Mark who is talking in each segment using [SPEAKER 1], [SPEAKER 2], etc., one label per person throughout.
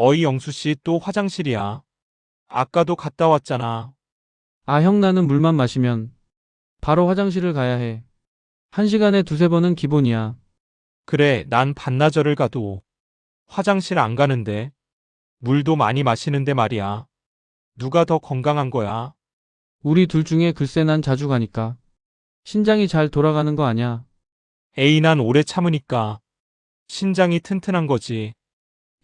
[SPEAKER 1] 어이 영수 씨 또 화장실이야. 아까도 갔다 왔잖아.
[SPEAKER 2] 아, 형 나는 물만 마시면 바로 화장실을 가야 해. 한 시간에 두세 번은 기본이야.
[SPEAKER 1] 그래, 난 반나절을 가도 화장실 안 가는데. 물도 많이 마시는데 말이야. 누가 더 건강한 거야?
[SPEAKER 2] 우리 둘 중에 글쎄 난 자주 가니까. 신장이 잘 돌아가는 거 아냐?
[SPEAKER 1] 에이, 난 오래 참으니까. 신장이 튼튼한 거지.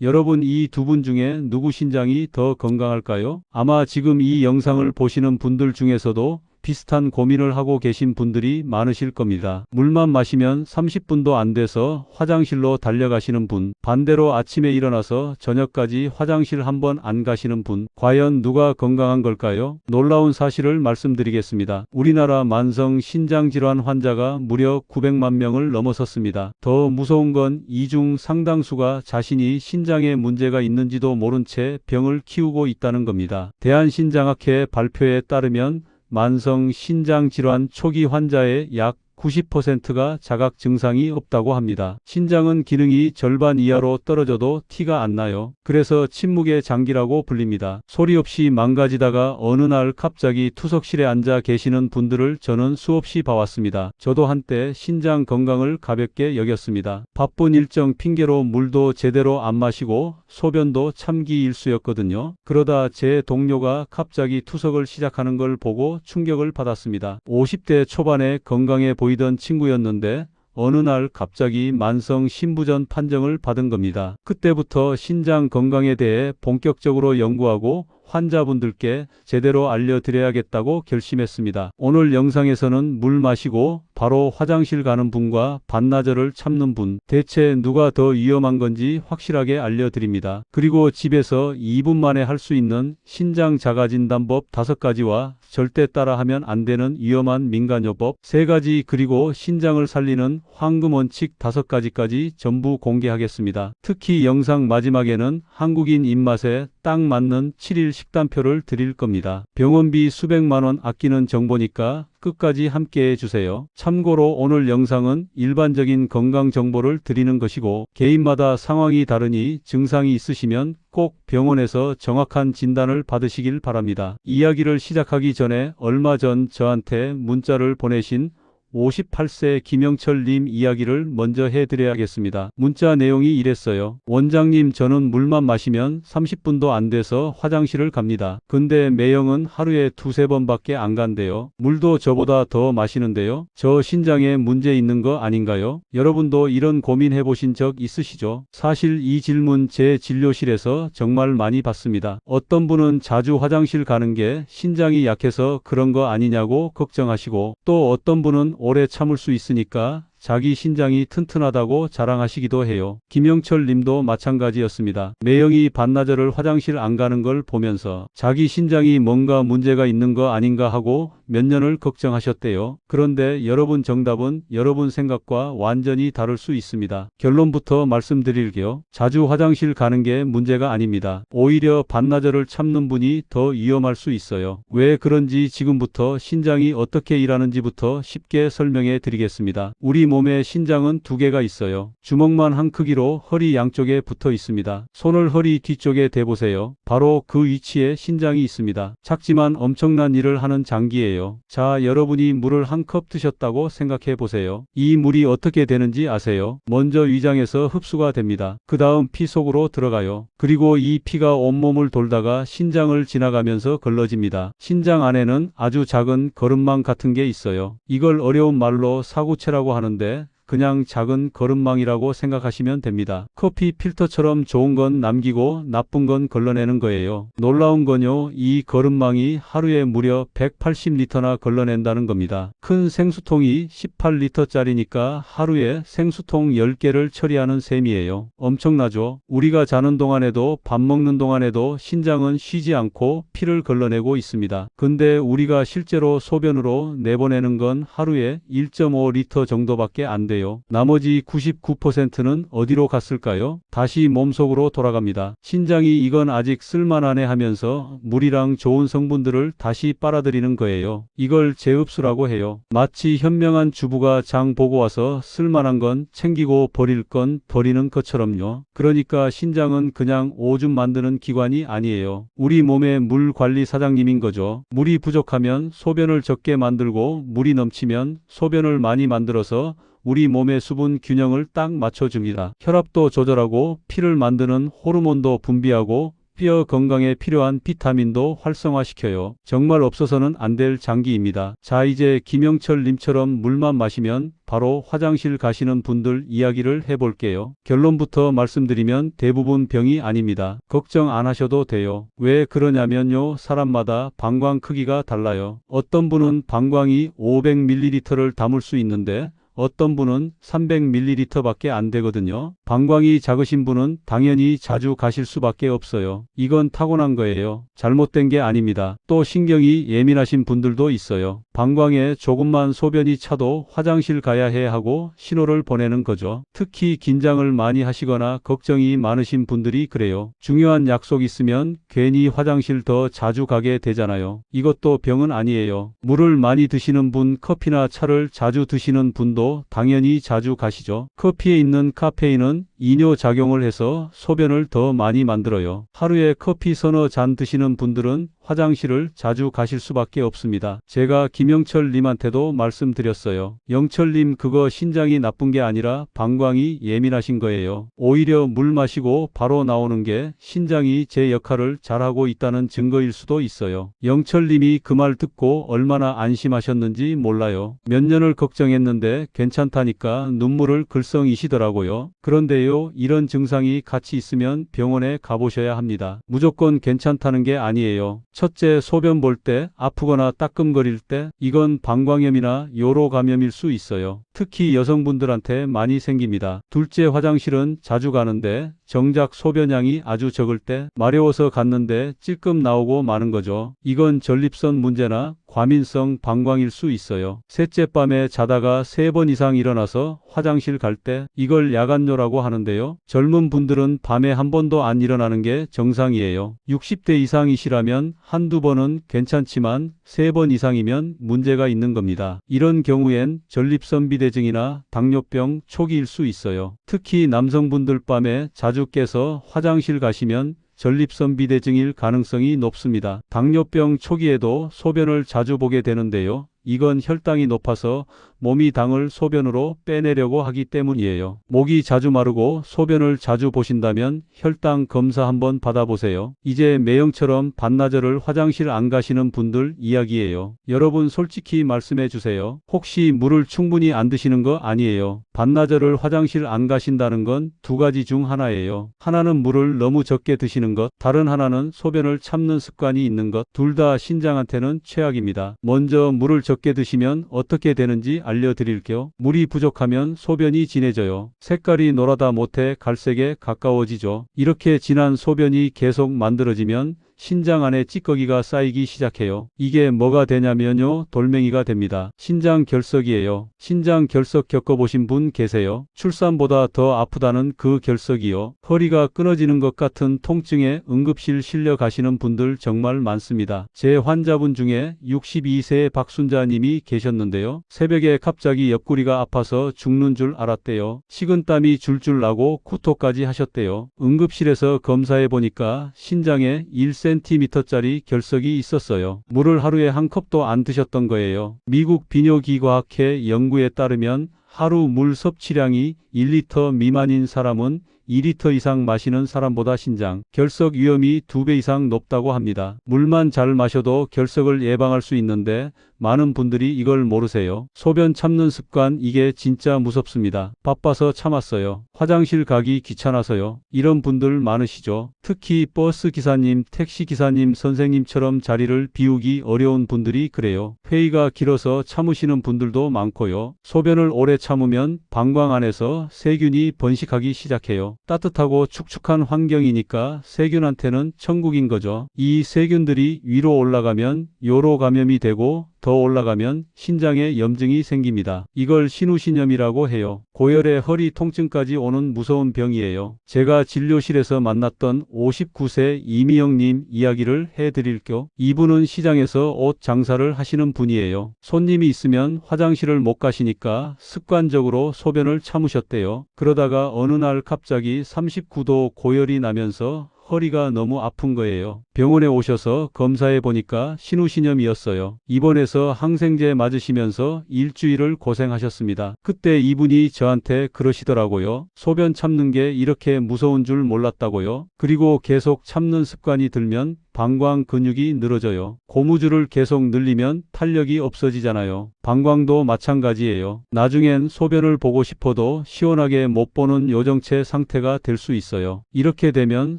[SPEAKER 3] 여러분 이 두 분 중에 누구 신장이 더 건강할까요? 아마 지금 이 영상을 보시는 분들 중에서도 비슷한 고민을 하고 계신 분들이 많으실 겁니다. 물만 마시면 30분도 안 돼서 화장실로 달려가시는 분, 반대로 아침에 일어나서 저녁까지 화장실 한번 안 가시는 분, 과연 누가 건강한 걸까요? 놀라운 사실을 말씀드리겠습니다. 우리나라 만성 신장질환 환자가 무려 900만 명을 넘어섰습니다. 더 무서운 건 이 중 상당수가 자신이 신장에 문제가 있는지도 모른 채 병을 키우고 있다는 겁니다. 대한신장학회 발표에 따르면 만성 신장 질환 초기 환자의 약 90%가 자각 증상이 없다고 합니다. 신장은 기능이 절반 이하로 떨어져도 티가 안 나요. 그래서 침묵의 장기라고 불립니다. 소리 없이 망가지다가 어느 날 갑자기 투석실에 앉아 계시는 분들을 저는 수없이 봐왔습니다. 저도 한때 신장 건강을 가볍게 여겼습니다. 바쁜 일정 핑계로 물도 제대로 안 마시고 소변도 참기 일수였거든요. 그러다 제 동료가 갑자기 투석을 시작하는 걸 보고 충격을 받았습니다. 50대 초반에 건강해 보이 던 친구였는데 어느 날 갑자기 만성 신부전 판정을 받은 겁니다. 그때부터 신장 건강에 대해 본격적으로 연구하고 환자분들께 제대로 알려드려야겠다고 결심했습니다. 오늘 영상에서는 물 마시고 바로 화장실 가는 분과 반나절을 참는 분, 대체 누가 더 위험한 건지 확실하게 알려드립니다. 그리고 집에서 2분 만에 할 수 있는 신장 자가 진단법 5가지와 절대 따라하면 안 되는 위험한 민간요법 3가지 그리고 신장을 살리는 황금 원칙 5가지까지 전부 공개하겠습니다. 특히 영상 마지막에는 한국인 입맛에 딱 맞는 7일 식단표를 드릴 겁니다. 병원비 수백만 원 아끼는 정보니까 끝까지 함께 해주세요. 참고로 오늘 영상은 일반적인 건강 정보를 드리는 것이고 개인마다 상황이 다르니 증상이 있으시면 꼭 병원에서 정확한 진단을 받으시길 바랍니다. 이야기를 시작하기 전에 얼마 전 저한테 문자를 보내신 58세 김영철님 이야기를 먼저 해드려야겠습니다. 문자 내용이 이랬어요. 원장님 저는 물만 마시면 30분도 안 돼서 화장실을 갑니다. 근데 매형은 하루에 두세 번밖에 안 간대요. 물도 저보다 더 마시는데요. 저 신장에 문제 있는 거 아닌가요? 여러분도 이런 고민 해 보신 적 있으시죠? 사실 이 질문 제 진료실에서 정말 많이 받습니다. 어떤 분은 자주 화장실 가는 게 신장이 약해서 그런 거 아니냐고 걱정하시고 또 어떤 분은 오래 참을 수 있으니까 자기 신장이 튼튼하다고 자랑하시기도 해요. 김영철 님도 마찬가지였습니다. 매형이 반나절을 화장실 안 가는 걸 보면서 자기 신장이 뭔가 문제가 있는 거 아닌가 하고 몇 년을 걱정하셨대요. 그런데 여러분 정답은 여러분 생각과 완전히 다를 수 있습니다. 결론부터 말씀드릴게요. 자주 화장실 가는 게 문제가 아닙니다. 오히려 반나절을 참는 분이 더 위험할 수 있어요. 왜 그런지 지금부터 신장이 어떻게 일하는지부터 쉽게 설명해 드리겠습니다. 우리 몸에 신장은 두 개가 있어요. 주먹만 한 크기로 허리 양쪽에 붙어 있습니다. 손을 허리 뒤쪽에 대보세요. 바로 그 위치에 신장이 있습니다. 작지만 엄청난 일을 하는 장기예요. 자, 여러분이 물을 한 컵 드셨다고 생각해 보세요. 이 물이 어떻게 되는지 아세요? 먼저 위장에서 흡수가 됩니다. 그 다음 피 속으로 들어가요. 그리고 이 피가 온몸을 돌다가 신장을 지나가면서 걸러집니다. 신장 안에는 아주 작은 거름망 같은 게 있어요. 이걸 어려운 말로 사구체라고 하는데 네. 그냥 작은 거름망이라고 생각하시면 됩니다. 커피 필터처럼 좋은 건 남기고 나쁜 건 걸러내는 거예요. 놀라운 건요, 이 거름망이 하루에 무려 180리터나 걸러낸다는 겁니다. 큰 생수통이 18리터짜리니까 하루에 생수통 10개를 처리하는 셈이에요. 엄청나죠? 우리가 자는 동안에도 밥 먹는 동안에도 신장은 쉬지 않고 피를 걸러내고 있습니다. 근데 우리가 실제로 소변으로 내보내는 건 하루에 1.5리터 정도밖에 안 돼요. 되는데요. 나머지 99%는 어디로 갔을까요? 다시 몸속으로 돌아갑니다. 신장이 이건 아직 쓸만하네 하면서 물이랑 좋은 성분들을 다시 빨아들이는 거예요. 이걸 재흡수라고 해요. 마치 현명한 주부가 장 보고 와서 쓸만한 건 챙기고 버릴 건 버리는 것처럼요. 그러니까 신장은 그냥 오줌 만드는 기관이 아니에요. 우리 몸의 물 관리 사장님인 거죠. 물이 부족하면 소변을 적게 만들고 물이 넘치면 소변을 많이 만들어서 우리 몸의 수분 균형을 딱 맞춰줍니다. 혈압도 조절하고 피를 만드는 호르몬도 분비하고 뼈 건강에 필요한 비타민도 활성화시켜요. 정말 없어서는 안 될 장기입니다. 자, 이제 김영철 님처럼 물만 마시면 바로 화장실 가시는 분들 이야기를 해볼게요. 결론부터 말씀드리면 대부분 병이 아닙니다. 걱정 안 하셔도 돼요. 왜 그러냐면요. 사람마다 방광 크기가 달라요. 어떤 분은 방광이 500ml를 담을 수 있는데 어떤 분은 300ml밖에 안 되거든요. 방광이 작으신 분은 당연히 자주 가실 수밖에 없어요. 이건 타고난 거예요. 잘못된 게 아닙니다. 또 신경이 예민하신 분들도 있어요. 방광에 조금만 소변이 차도 화장실 가야 해 하고 신호를 보내는 거죠. 특히 긴장을 많이 하시거나 걱정이 많으신 분들이 그래요. 중요한 약속 있으면 괜히 화장실 더 자주 가게 되잖아요. 이것도 병은 아니에요. 물을 많이 드시는 분, 커피나 차를 자주 드시는 분도 당연히 자주 가시죠. 커피에 있는 카페인은 이뇨 작용을 해서 소변을 더 많이 만들어요. 하루에 커피 서너 잔 드시는 분들은 화장실을 자주 가실 수밖에 없습니다. 제가 김영철 님한테도 말씀드렸어요. 영철 님 그거 신장이 나쁜 게 아니라 방광이 예민하신 거예요. 오히려 물 마시고 바로 나오는 게 신장이 제 역할을 잘하고 있다는 증거일 수도 있어요. 영철 님이 그 말 듣고 얼마나 안심하셨는지 몰라요. 몇 년을 걱정했는데 괜찮다니까 눈물을 글썽이시더라고요. 그런데요, 이런 증상이 같이 있으면 병원에 가보셔야 합니다. 무조건 괜찮다는 게 아니에요. 첫째, 소변 볼 때, 아프거나 따끔거릴 때, 이건 방광염이나 요로 감염일 수 있어요. 특히 여성분들한테 많이 생깁니다. 둘째, 화장실은 자주 가는데, 정작 소변량이 아주 적을 때, 마려워서 갔는데 찔끔 나오고 마는 거죠. 이건 전립선 문제나 과민성 방광일 수 있어요. 셋째 밤에 자다가 세 번 이상 일어나서 화장실 갈 때 이걸 야간뇨라고 하는데요. 젊은 분들은 밤에 한 번도 안 일어나는 게 정상이에요. 60대 이상이시라면 한두 번은 괜찮지만 세 번 이상이면 문제가 있는 겁니다. 이런 경우엔 전립선 비대증이나 당뇨병 초기일 수 있어요. 특히 남성분들 밤에 자주 깨서 화장실 가시면 전립선 비대증일 가능성이 높습니다. 당뇨병 초기에도 소변을 자주 보게 되는데요. 이건 혈당이 높아서 몸이 당을 소변으로 빼내려고 하기 때문이에요. 목이 자주 마르고 소변을 자주 보신다면 혈당 검사 한번 받아보세요. 이제 매형처럼 반나절을 화장실 안 가시는 분들 이야기예요. 여러분 솔직히 말씀해 주세요. 혹시 물을 충분히 안 드시는 거 아니에요? 반나절을 화장실 안 가신다는 건 두 가지 중 하나예요. 하나는 물을 너무 적게 드시는 것, 다른 하나는 소변을 참는 습관이 있는 것, 둘 다 신장한테는 최악입니다. 먼저 물을 적게 드시면 어떻게 되는지 알 려드릴게요. 물이 부족하면 소변이 진해져요. 색깔이 노랗다 못해 갈색에 가까워지죠. 이렇게 진한 소변이 계속 만들어지면 신장 안에 찌꺼기가 쌓이기 시작해요. 이게 뭐가 되냐면요. 돌멩이가 됩니다. 신장 결석이에요. 신장 결석 겪어보신 분 계세요? 출산보다 더 아프다는 그 결석이요. 허리가 끊어지는 것 같은 통증에 응급실 실려 가시는 분들 정말 많습니다. 제 환자분 중에 62세의 박순자 님이 계셨는데요. 새벽에 갑자기 옆구리가 아파서 죽는 줄 알았대요. 식은땀이 줄줄 나고 구토까지 하셨대요. 응급실에서 검사해 보니까 신장에 1cm 짜리 결석이 있었어요. 물을 하루에 한 컵도 안 드셨던 거예요. 미국 비뇨기과학회 연구에 따르면 하루 물 섭취량이 1리터 미만인 사람은 2리터 이상 마시는 사람보다 신장, 결석 위험이 2배 이상 높다고 합니다. 물만 잘 마셔도 결석을 예방할 수 있는데 많은 분들이 이걸 모르세요. 소변 참는 습관 이게 진짜 무섭습니다. 바빠서 참았어요. 화장실 가기 귀찮아서요. 이런 분들 많으시죠. 특히 버스 기사님, 택시 기사님, 선생님처럼 자리를 비우기 어려운 분들이 그래요. 회의가 길어서 참으시는 분들도 많고요. 소변을 오래 참으면 방광 안에서 세균이 번식하기 시작해요. 따뜻하고 축축한 환경이니까 세균한테는 천국인 거죠. 이 세균들이 위로 올라가면 요로 감염이 되고 더 올라가면 신장에 염증이 생깁니다. 이걸 신우신염이라고 해요. 고열의 허리 통증까지 오는 무서운 병이에요. 제가 진료실에서 만났던 59세 이미영님 이야기를 해드릴게요. 이분은 시장에서 옷 장사를 하시는 분이에요. 손님이 있으면 화장실을 못 가시니까 습관적으로 소변을 참으셨대요. 그러다가 어느 날 갑자기 39도 고열이 나면서 허리가 너무 아픈 거예요. 병원에 오셔서 검사해 보니까 신우신염이었어요. 입원해서 항생제 맞으시면서 일주일을 고생하셨습니다. 그때 이분이 저한테 그러시더라고요. 소변 참는 게 이렇게 무서운 줄 몰랐다고요. 그리고 계속 참는 습관이 들면 방광 근육이 늘어져요. 고무줄을 계속 늘리면 탄력이 없어지잖아요. 방광도 마찬가지예요. 나중엔 소변을 보고 싶어도 시원하게 못 보는 요정체 상태가 될 수 있어요. 이렇게 되면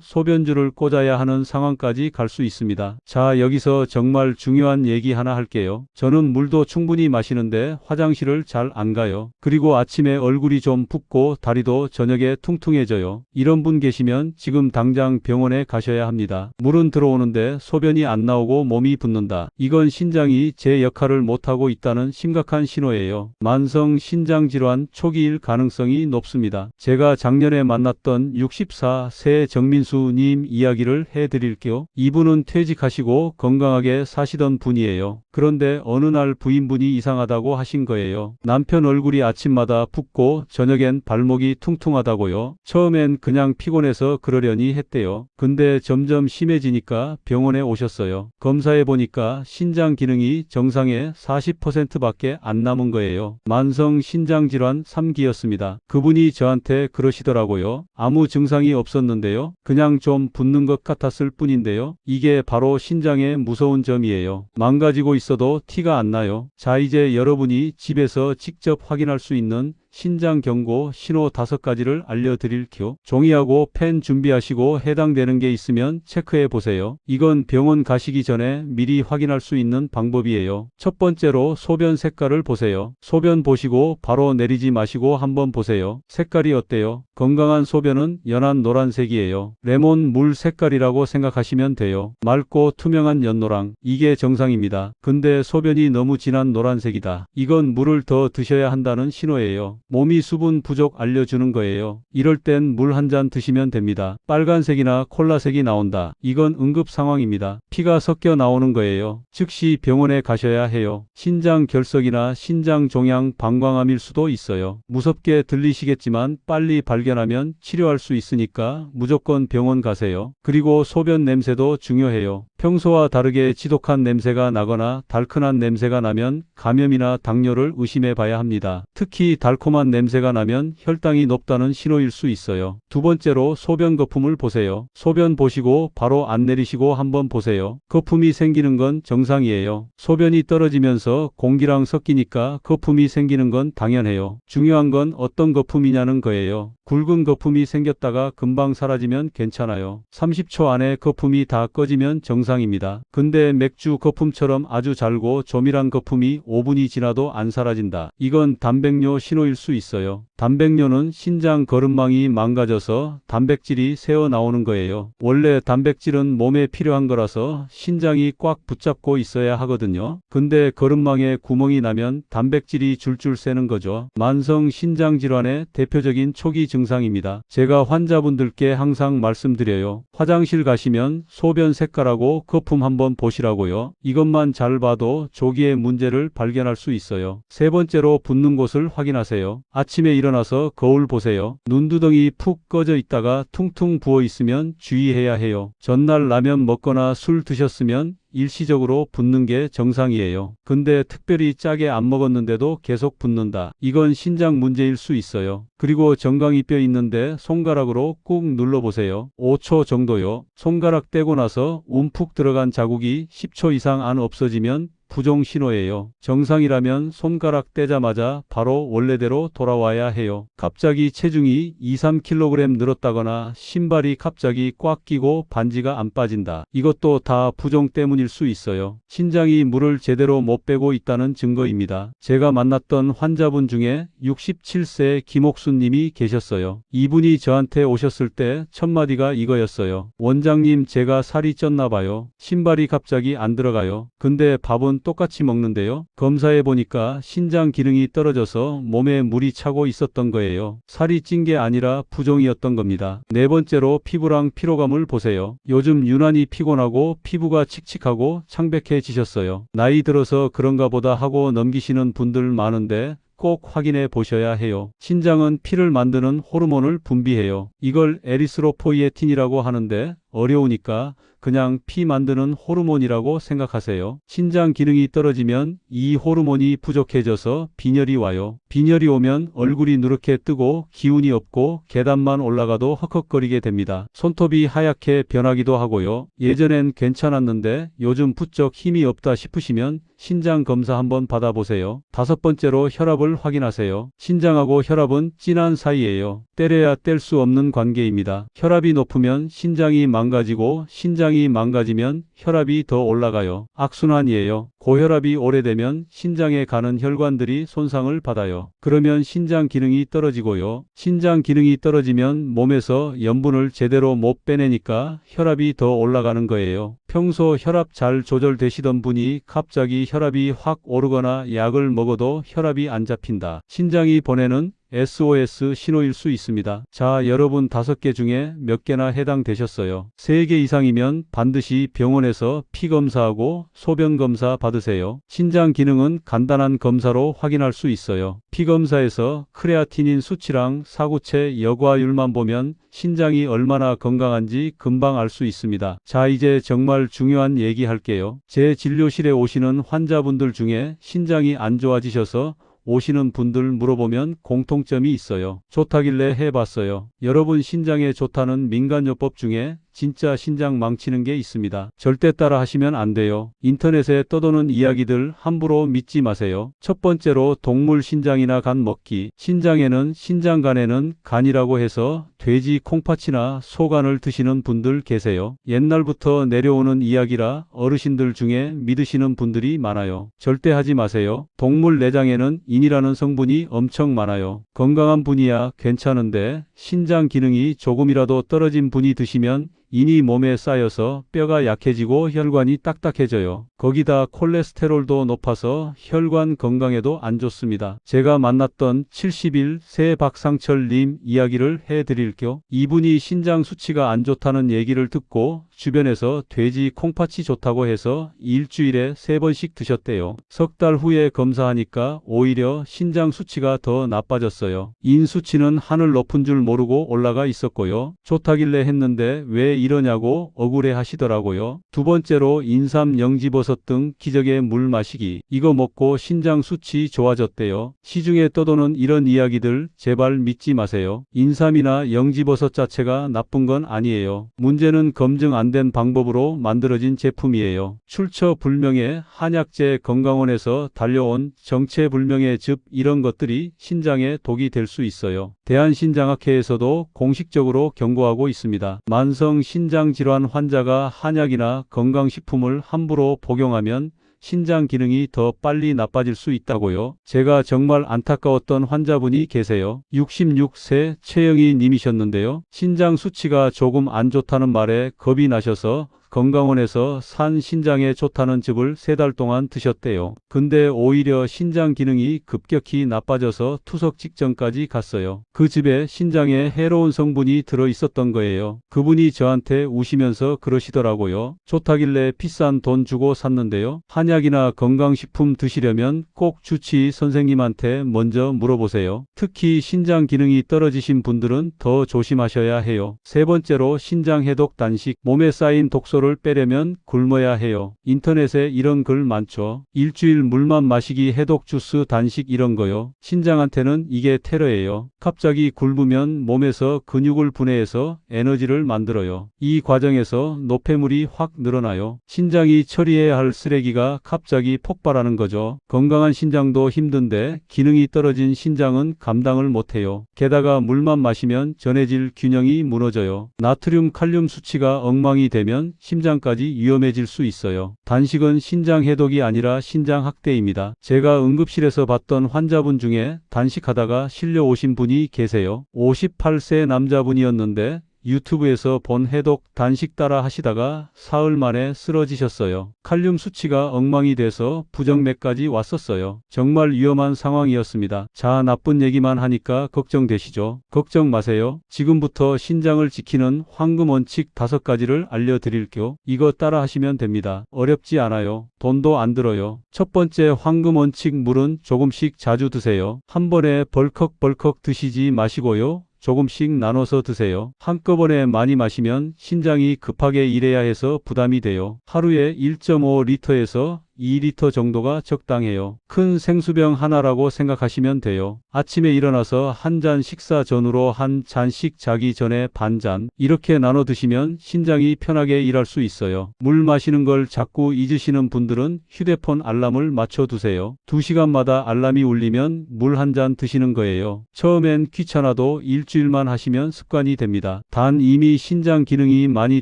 [SPEAKER 3] 소변줄을 꽂아야 하는 상황까지 갈 수 있습니다. 자, 여기서 정말 중요한 얘기 하나 할게요. 저는 물도 충분히 마시는데 화장실을 잘 안 가요. 그리고 아침에 얼굴이 좀 붓고 다리도 저녁에 퉁퉁해져요. 이런 분 계시면 지금 당장 병원에 가셔야 합니다. 물은 들어오는데 소변이 안 나오고 몸이 붓는다. 이건 신장이 제 역할을 못하고 있다는 심각한 신호예요. 만성 신장 질환 초기일 가능성이 높습니다. 제가 작년에 만났던 64세 정민수 님 이야기를 해드릴게요. 이분은 퇴직하시고 건강하게 사시던 분이에요. 그런데 어느 날 부인분이 이상하다고 하신 거예요. 남편 얼굴이 아침마다 붓고 저녁엔 발목이 퉁퉁하다고요. 처음엔 그냥 피곤해서 그러려니 했대요. 근데 점점 심해지니까 병원에 오셨어요. 검사해 보니까 신장 기능이 정상의 40%밖에 안 남은 거예요. 만성 신장 질환 3기였습니다. 그분이 저한테 그러시더라고요. 아무 증상이 없었는데요. 그냥 좀 붓는 것 같았을 뿐인데요. 이게 바로 신장의 무서운 점이에요. 망가지고 있어도 티가 안 나요. 자, 이제 여러분이 집에서 직접 확인할 수 있는 신장 경고 신호 다섯 가지를 알려드릴게요. 종이하고 펜 준비하시고 해당되는 게 있으면 체크해 보세요. 이건 병원 가시기 전에 미리 확인할 수 있는 방법이에요. 첫 번째로 소변 색깔을 보세요. 소변 보시고 바로 내리지 마시고 한번 보세요. 색깔이 어때요? 건강한 소변은 연한 노란색이에요. 레몬 물 색깔이라고 생각하시면 돼요. 맑고 투명한 연노랑. 이게 정상입니다. 근데 소변이 너무 진한 노란색이다. 이건 물을 더 드셔야 한다는 신호예요. 몸이 수분 부족 알려주는 거예요. 이럴 땐 물 한 잔 드시면 됩니다. 빨간색이나 콜라색이 나온다. 이건 응급 상황입니다. 피가 섞여 나오는 거예요. 즉시 병원에 가셔야 해요. 신장 결석이나 신장 종양 방광암일 수도 있어요. 무섭게 들리시겠지만 빨리 발견하면 치료할 수 있으니까 무조건 병원 가세요. 그리고 소변 냄새도 중요해요. 평소와 다르게 지독한 냄새가 나거나 달큰한 냄새가 나면 감염이나 당뇨를 의심해 봐야 합니다. 특히 달콤한 냄새가 나면 혈당이 높다는 신호일 수 있어요. 두 번째로 소변 거품을 보세요. 소변 보시고 바로 안 내리시고 한번 보세요. 거품이 생기는 건 정상이에요. 소변이 떨어지면서 공기랑 섞이니까 거품이 생기는 건 당연해요. 중요한 건 어떤 거품이냐는 거예요. 굵은 거품이 생겼다가 금방 사라지면 괜찮아요. 30초 안에 거품이 다 꺼지면 정상 입니다. 근데 맥주 거품처럼 아주 잘고 조밀한 거품이 5분이 지나도 안 사라진다. 이건 단백뇨 신호일 수 있어요. 단백뇨는 신장 거름망이 망가져서 단백질이 새어 나오는 거예요. 원래 단백질은 몸에 필요한 거라서 신장이 꽉 붙잡고 있어야 하거든요. 근데 거름망에 구멍이 나면 단백질이 줄줄 새는 거죠. 만성 신장 질환의 대표적인 초기 증상입니다. 제가 환자분들께 항상 말씀드려요. 화장실 가시면 소변 색깔하고 거품 한번 보시라고요. 이것만 잘 봐도 조기에 문제를 발견할 수 있어요. 세 번째로 붓는 곳을 확인하세요. 아침에 일어나서 거울 보세요. 눈두덩이 푹 꺼져 있다가 퉁퉁 부어 있으면 주의해야 해요. 전날 라면 먹거나 술 드셨으면 일시적으로 붓는 게 정상이에요. 근데 특별히 짜게 안 먹었는데도 계속 붓는다. 이건 신장 문제일 수 있어요. 그리고 정강이 뼈 있는데 손가락으로 꾹 눌러보세요. 5초 정도요. 손가락 떼고 나서 움푹 들어간 자국이 10초 이상 안 없어지면 부종 신호예요. 정상이라면 손가락 떼자마자 바로 원래대로 돌아와야 해요. 갑자기 체중이 2, 3kg 늘었다거나 신발이 갑자기 꽉 끼고 반지가 안 빠진다. 이것도 다 부종 때문일 수 있어요. 신장이 물을 제대로 못 빼고 있다는 증거입니다. 제가 만났던 환자분 중에 67세 김옥수 님이 계셨어요. 이분이 저한테 오셨을 때 첫 마디가 이거였어요. 원장님 제가 살이 쪘나 봐요. 신발이 갑자기 안 들어가요. 근데 밥은 약은 똑같이 먹는데요. 검사해 보니까 신장 기능이 떨어져서 몸에 물이 차고 있었던 거예요. 살이 찐 게 아니라 부종이었던 겁니다. 네 번째로 피부랑 피로감을 보세요. 요즘 유난히 피곤하고 피부가 칙칙하고 창백해지셨어요. 나이 들어서 그런가 보다 하고 넘기시는 분들 많은데 꼭 확인해 보셔야 해요. 신장은 피를 만드는 호르몬을 분비해요. 이걸 에리스로포이에틴이라고 하는데 어려우니까 그냥 피 만드는 호르몬이라고 생각하세요. 신장 기능이 떨어지면 이 호르몬이 부족해져서 빈혈이 와요. 빈혈이 오면 얼굴이 누렇게 뜨고 기운이 없고 계단만 올라가도 헉헉거리게 됩니다. 손톱이 하얗게 변하기도 하고요. 예전엔 괜찮았는데 요즘 부쩍 힘이 없다 싶으시면 신장 검사 한번 받아보세요. 다섯 번째로 혈압을 확인하세요. 신장하고 혈압은 진한 사이예요. 때려야 뗄 수 없는 관계입니다. 혈압이 높으면 신장이 망 가지고 신장이 망가지면 혈압이 더 올라가요. 악순환이에요. 고혈압이 오래되면 신장에 가는 혈관들이 손상을 받아요. 그러면 신장 기능이 떨어지고요. 신장 기능이 떨어지면 몸에서 염분을 제대로 못 빼내니까 혈압이 더 올라가는 거예요. 평소 혈압 잘 조절되시던 분이 갑자기 혈압이 확 오르거나 약을 먹어도 혈압이 안 잡힌다. 신장이 보내는 SOS 신호일 수 있습니다. 자, 여러분 다섯 개 중에 몇 개나 해당되셨어요? 세 개 이상이면 반드시 병원에서 피 검사하고 소변 검사 받으세요. 신장 기능은 간단한 검사로 확인할 수 있어요. 피 검사에서 크레아티닌 수치랑 사구체 여과율만 보면 신장이 얼마나 건강한지 금방 알 수 있습니다. 자, 이제 정말 중요한 얘기 할게요. 제 진료실에 오시는 환자분들 중에 신장이 안 좋아지셔서 오시는 분들 물어보면 공통점이 있어요. 좋다길래 해봤어요. 여러분 신장에 좋다는 민간요법 중에 진짜 신장 망치는 게 있습니다. 절대 따라 하시면 안 돼요. 인터넷에 떠도는 이야기들 함부로 믿지 마세요. 첫 번째로 동물 신장이나 간 먹기. 신장에는 신장간에는 간이라고 해서 돼지 콩팥이나 소간을 드시는 분들 계세요. 옛날부터 내려오는 이야기라 어르신들 중에 믿으시는 분들이 많아요. 절대 하지 마세요. 동물 내장에는 인이라는 성분이 엄청 많아요. 건강한 분이야 괜찮은데 신장 기능이 조금이라도 떨어진 분이 드시면 인이 몸에 쌓여서 뼈가 약해지고 혈관이 딱딱해져요. 거기다 콜레스테롤도 높아서 혈관 건강에도 안 좋습니다. 제가 만났던 70일 새 박상철 님 이야기를 해드릴게요. 이분이 신장 수치가 안 좋다는 얘기를 듣고 주변에서 돼지 콩팥이 좋다고 해서 일주일에 세 번씩 드셨대요. 석 달 후에 검사하니까 오히려 신장 수치가 더 나빠졌어요. 인 수치는 하늘 높은 줄 모르고 올라가 있었고요. 좋다길래 했는데 왜 이러냐고 억울해 하시더라고요. 두 번째로 인삼, 영지버섯 등 기적의 물 마시기. 이거 먹고 신장 수치 좋아졌대요. 시중에 떠도는 이런 이야기들 제발 믿지 마세요. 인삼이나 영지버섯 자체가 나쁜 건 아니에요. 문제는 검증 안된 방법으로 만들어진 제품이에요. 출처 불명의 한약재 건강원에서 달려온 정체불명의 즙 이런 것들이 신장에 독이 될 수 있어요. 대한신장학회에서도 공식적으로 경고하고 있습니다. 만성 신장 질환 환자가 한약이나 건강식품을 함부로 복용하면 신장 기능이 더 빨리 나빠질 수 있다고요. 제가 정말 안타까웠던 환자분이 계세요. 66세 최영희 님이셨는데요. 신장 수치가 조금 안 좋다는 말에 겁이 나셔서 건강원에서 산 신장에 좋다는 즙을 세 달 동안 드셨대요. 근데 오히려 신장 기능이 급격히 나빠져서 투석 직전까지 갔어요. 그 즙에 신장에 해로운 성분이 들어 있었던 거예요. 그분이 저한테 우시면서 그러시더라고요. 좋다길래 비싼 돈 주고 샀는데요. 한약이나 건강식품 드시려면 꼭 주치 선생님한테 먼저 물어보세요. 특히 신장 기능이 떨어지신 분들은 더 조심하셔야 해요. 세 번째로 신장 해독 단식, 몸에 쌓인 독소를 빼려면 굶어야 해요. 인터넷에 이런 글 많죠. 일주일 물만 마시기 해독 주스 단식 이런 거요. 신장한테는 이게 테러예요. 갑자기 굶으면 몸에서 근육을 분해해서 에너지를 만들어요. 이 과정에서 노폐물이 확 늘어나요. 신장이 처리해야 할 쓰레기가 갑자기 폭발하는 거죠. 건강한 신장도 힘든데 기능이 떨어진 신장은 감당을 못해요. 게다가 물만 마시면 전해질 균형이 무너져요. 나트륨, 칼륨 수치가 엉망이 되면 심장까지 위험해질 수 있어요. 단식은 신장 해독이 아니라 신장 학대입니다. 제가 응급실에서 봤던 환자분 중에 단식하다가 실려 오신 분이 계세요. 58세 남자분이었는데 유튜브에서 본 해독 단식 따라 하시다가 사흘 만에 쓰러지셨어요. 칼륨 수치가 엉망이 돼서 부정맥까지 왔었어요. 정말 위험한 상황이었습니다. 자, 나쁜 얘기만 하니까 걱정되시죠? 걱정 마세요. 지금부터 신장을 지키는 황금 원칙 다섯 가지를 알려드릴게요. 이거 따라 하시면 됩니다. 어렵지 않아요. 돈도 안 들어요. 첫 번째 황금 원칙 물은 조금씩 자주 드세요. 한 번에 벌컥벌컥 드시지 마시고요. 조금씩 나눠서 드세요. 한꺼번에 많이 마시면 신장이 급하게 일해야 해서 부담이 돼요. 하루에 1.5리터에서 2리터 정도가 적당해요. 큰 생수병 하나라고 생각하시면 돼요. 아침에 일어나서 한 잔 식사 전후로 한 잔씩 자기 전에 반 잔. 이렇게 나눠 드시면 신장이 편하게 일할 수 있어요. 물 마시는 걸 자꾸 잊으시는 분들은 휴대폰 알람을 맞춰 두세요. 2시간마다 알람이 울리면 물 한 잔 드시는 거예요. 처음엔 귀찮아도 일주일만 하시면 습관이 됩니다. 단 이미 신장 기능이 많이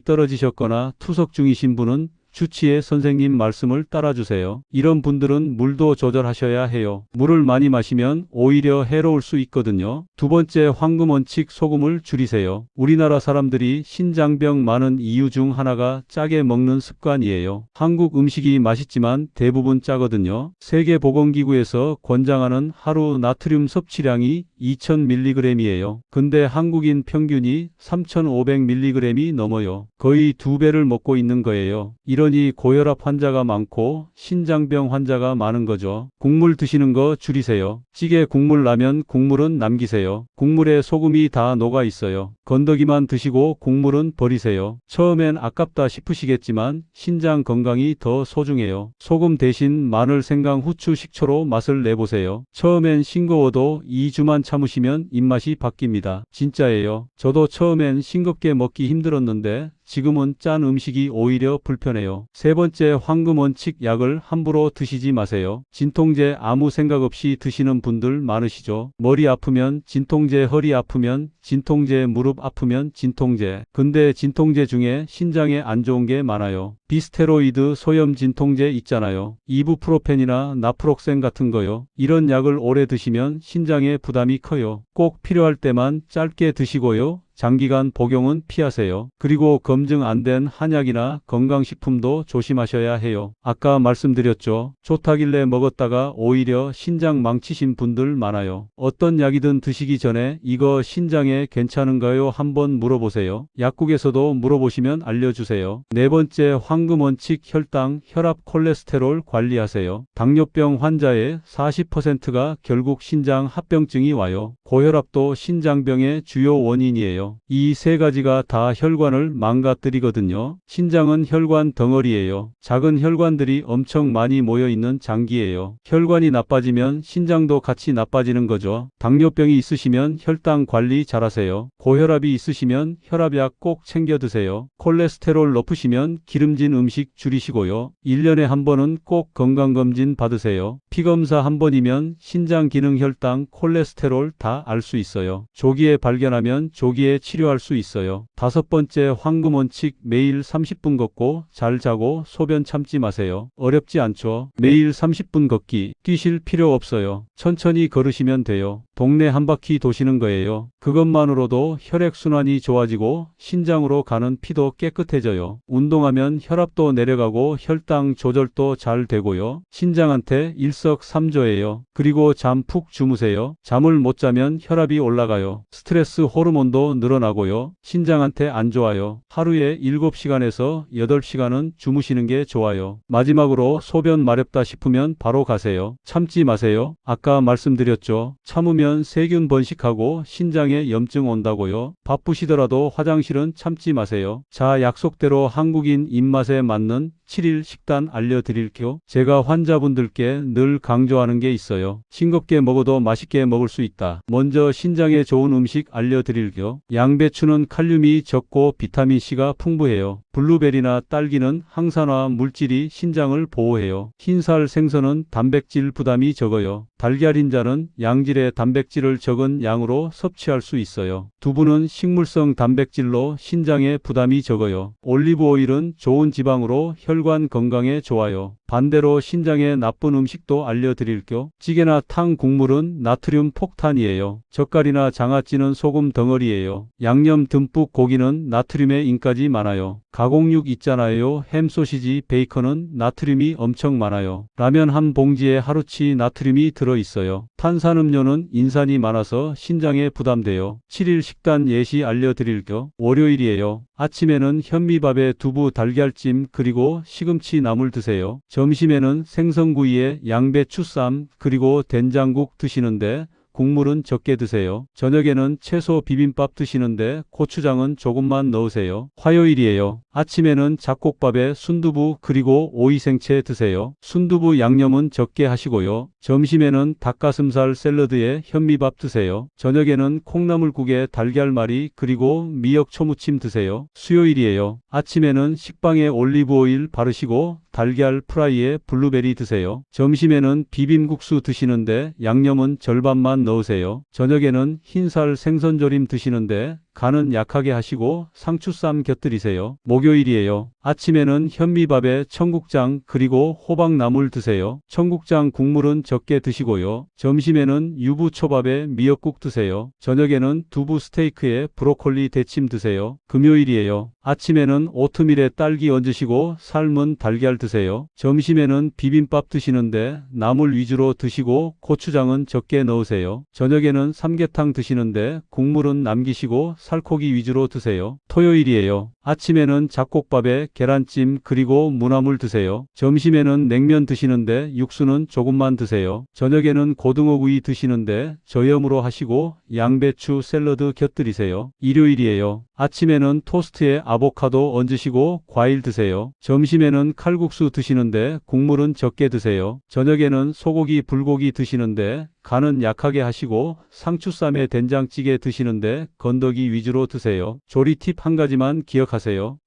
[SPEAKER 3] 떨어지셨거나 투석 중이신 분은 주치의 선생님 말씀을 따라주세요. 이런 분들은 물도 조절하셔야 해요. 물을 많이 마시면 오히려 해로울 수 있거든요. 두 번째 황금 원칙 소금을 줄이세요. 우리나라 사람들이 신장병 많은 이유 중 하나가 짜게 먹는 습관이에요. 한국 음식이 맛있지만 대부분 짜거든요. 세계보건기구에서 권장하는 하루 나트륨 섭취량이 2000mg이에요. 근데 한국인 평균이 3500mg이 넘어요. 거의 두 배를 먹고 있는 거예요. 이 러니 고혈압 환자가 많고 신장병 환자가 많은 거죠. 국물 드시는 거 줄이세요. 찌개 국물 나면 국물은 남기세요. 국물에 소금이 다 녹아 있어요. 건더기만 드시고 국물은 버리세요. 처음엔 아깝다 싶으시겠지만 신장 건강이 더 소중해요. 소금 대신 마늘, 생강, 후추, 식초로 맛을 내보세요. 처음엔 싱거워도 2주만 참으시면 입맛이 바뀝니다. 진짜예요. 저도 처음엔 싱겁게 먹기 힘들었는데 지금은 짠 음식이 오히려 불편해요. 세 번째 황금 원칙 약을 함부로 드시지 마세요. 진통제 아무 생각 없이 드시는 분들 많으시죠. 머리 아프면 진통제, 허리 아프면 진통제, 무릎 아프면 진통제. 근데 진통제 중에 신장에 안 좋은 게 많아요. 비스테로이드 소염 진통제 있잖아요. 이부프로펜이나 나프록센 같은 거요. 이런 약을 오래 드시면 신장에 부담이 커요. 꼭 필요할 때만 짧게 드시고요. 장기간 복용은 피하세요. 그리고 검증 안 된 한약이나 건강식품도 조심하셔야 해요. 아까 말씀드렸죠. 좋다길래 먹었다가 오히려 신장 망치신 분들 많아요. 어떤 약이든 드시기 전에 이거 신장에 괜찮은가요? 한번 물어보세요. 약국에서도 물어보시면 알려주세요. 네 번째 황금 원칙 혈당, 혈압, 콜레스테롤 관리하세요. 당뇨병 환자의 40%가 결국 신장 합병증이 와요. 고혈압도 신장병의 주요 원인이에요. 이 세 가지가 다 혈관을 망가뜨리거든요. 신장은 혈관 덩어리예요. 작은 혈관들이 엄청 많이 모여 있는 장기예요. 혈관이 나빠지면 신장도 같이 나빠지는 거죠. 당뇨병이 있으시면 혈당 관리 잘하세요. 고혈압이 있으시면 혈압약 꼭 챙겨 드세요. 콜레스테롤 높으시면 기름진 음식 줄이시고요. 1년에 한 번은 꼭 건강검진 받으세요. 피검사 한 번이면 신장 기능 혈당, 콜레스테롤 다알 수 있어요. 조기에 발견하면 조기에 치료할 수 있어요. 다섯 번째 황금 원칙 매일 30분 걷고 잘 자고 소변 참지 마세요. 어렵지 않죠? 매일 30분 걷기 뛰실 필요 없어요. 천천히 걸으시면 돼요. 동네 한 바퀴 도시는 거예요. 그것만으로도 혈액순환이 좋아지고 신장으로 가는 피도 깨끗해져요. 운동하면 혈압도 내려가고 혈당 조절도 잘 되고요. 신장한테 일석삼조예요. 그리고 잠 푹 주무세요. 잠을 못 자면 혈압이 올라가요. 스트레스 호르몬도 늘어나고요. 신장한테 안 좋아요. 하루에 7시간에서 8시간은 주무시는 게 좋아요. 마지막으로 소변 마렵다 싶으면 바로 가세요. 참지 마세요. 아까 말씀드렸죠. 참으면 세균 번식하고 신장에 염증 온다고요. 바쁘시더라도 화장실은 참지 마세요. 자, 약속대로 한국인 입맛에 맞는 7일 식단 알려드릴게요. 제가 환자분들께 늘 강조하는 게 있어요. 싱겁게 먹어도 맛있게 먹을 수 있다. 먼저 신장에 좋은 음식 알려드릴게요. 양배추는 칼륨이 적고 비타민C가 풍부해요. 블루베리나 딸기는 항산화 물질이 신장을 보호해요. 흰살 생선은 단백질 부담이 적어요. 달걀 흰자는 양질의 단백질을 적은 양으로 섭취할 수 있어요. 두부는 식물성 단백질로 신장에 부담이 적어요. 올리브 오일은 좋은 지방으로 혈관 건강에 좋아요. 반대로 신장에 나쁜 음식도 알려드릴게요. 찌개나 탕 국물은 나트륨 폭탄이에요. 젓갈이나 장아찌는 소금 덩어리예요. 양념 듬뿍 고기는 나트륨의 인까지 많아요. 가공육 있잖아요. 햄, 소시지, 베이컨은 나트륨이 엄청 많아요. 라면 한 봉지에 하루치 나트륨이 들어 있어요. 탄산음료는 인산이 많아서 신장에 부담돼요. 7일 식단 예시 알려드릴게요. 월요일이에요. 아침에는 현미밥에 두부 달걀찜 그리고 시금치 나물 드세요. 점심에는 생선구이에 양배추쌈 그리고 된장국 드시는데 국물은 적게 드세요. 저녁에는 채소 비빔밥 드시는데 고추장은 조금만 넣으세요. 화요일이에요. 아침에는 잡곡밥에 순두부 그리고 오이생채 드세요. 순두부 양념은 적게 하시고요. 점심에는 닭가슴살 샐러드에 현미밥 드세요. 저녁에는 콩나물국에 달걀말이 그리고 미역 초무침 드세요. 수요일이에요. 아침에는 식빵에 올리브 오일 바르시고 달걀 프라이에 블루베리 드세요. 점심에는 비빔국수 드시는데 양념은 절반만 넣으세요. 저녁에는 흰살 생선조림 드시는데 간은 약하게 하시고 상추쌈 곁들이세요. 목요일이에요. 아침에는 현미밥에 청국장 그리고 호박나물 드세요. 청국장 국물은 적게 드시고요. 점심에는 유부초밥에 미역국 드세요. 저녁에는 두부 스테이크에 브로콜리 데침 드세요. 금요일이에요. 아침에는 오트밀에 딸기 얹으시고 삶은 달걀 드세요. 점심에는 비빔밥 드시는데 나물 위주로 드시고 고추장은 적게 넣으세요. 저녁에는 삼계탕 드시는데 국물은 남기시고 살코기 위주로 드세요. 토요일이에요. 아침에는 잡곡밥에 계란찜 그리고 무나물 드세요. 점심에는 냉면 드시는데 육수는 조금만 드세요. 저녁에는 고등어구이 드시는데 저염으로 하시고 양배추 샐러드 곁들이세요. 일요일이에요. 아침에는 토스트에 아보카도 얹으시고 과일 드세요. 점심에는 칼국수 드시는데 국물은 적게 드세요. 저녁에는 소고기 불고기 드시는데 간은 약하게 하시고 상추쌈에 된장찌개 드시는데 건더기 위주로 드세요. 조리 팁 한 가지만 기억하세요.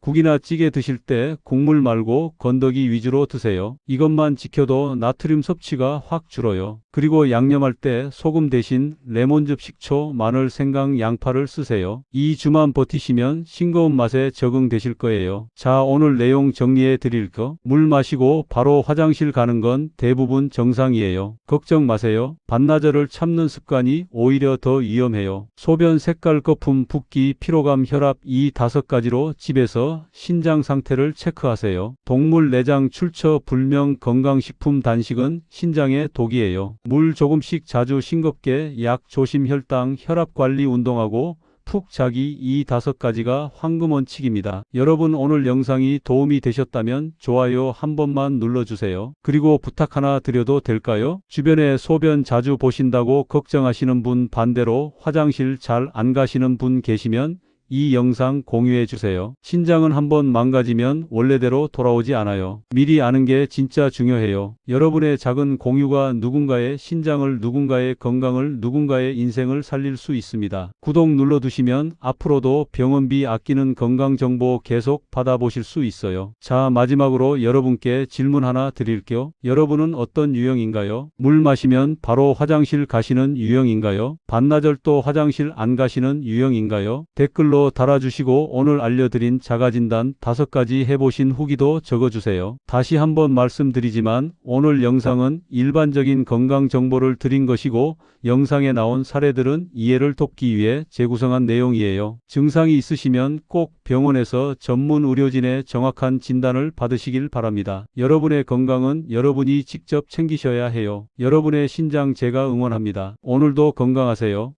[SPEAKER 3] 국이나 찌개 드실 때 국물 말고 건더기 위주로 드세요. 이것만 지켜도 나트륨 섭취가 확 줄어요. 그리고 양념할 때 소금 대신 레몬즙 식초, 마늘, 생강, 양파를 쓰세요. 이 주만 버티시면 싱거운 맛에 적응되실 거예요. 자, 오늘 내용 정리해 드릴 거. 물 마시고 바로 화장실 가는 건 대부분 정상이에요. 걱정 마세요. 반나절을 참는 습관이 오히려 더 위험해요. 소변 색깔, 거품, 붓기, 피로감, 혈압 이 다섯 가지로 집에서 신장 상태를 체크하세요. 동물 내장 출처 불명 건강식품 단식은 신장에 독이에요. 물 조금씩 자주 싱겁게 약 조심 혈당 혈압 관리 운동하고 푹 자기 이 다섯 가지가 황금 원칙입니다. 여러분 오늘 영상이 도움이 되셨다면 좋아요 한 번만 눌러주세요. 그리고 부탁 하나 드려도 될까요? 주변에 소변 자주 보신다고 걱정하시는 분 반대로 화장실 잘 안 가시는 분 계시면 이 영상 공유해 주세요. 신장은 한번 망가지면 원래대로 돌아오지 않아요. 미리 아는 게 진짜 중요해요. 여러분의 작은 공유가 누군가의 신장을 누군가의 건강을 누군가의 인생을 살릴 수 있습니다. 구독 눌러두시면 앞으로도 병원비 아끼는 건강 정보 계속 받아보실 수 있어요. 자 마지막으로 여러분께 질문 하나 드릴게요. 여러분은 어떤 유형인가요? 물 마시면 바로 화장실 가시는 유형인가요? 반나절 또 화장실 안 가시는 유형인가요? 댓글로 달아주시고 오늘 알려드린 자가진단 다섯 가지 해보신 후기도 적어주세요. 다시 한번 말씀드리지만 오늘 영상은 일반적인 건강 정보를 드린 것이고 영상에 나온 사례들은 이해를 돕기 위해 재구성한 내용이에요. 증상이 있으시면 꼭 병원에서 전문 의료진의 정확한 진단을 받으시길 바랍니다. 여러분의 건강은 여러분이 직접 챙기셔야 해요. 여러분의 신장 제가 응원합니다. 오늘도 건강하세요.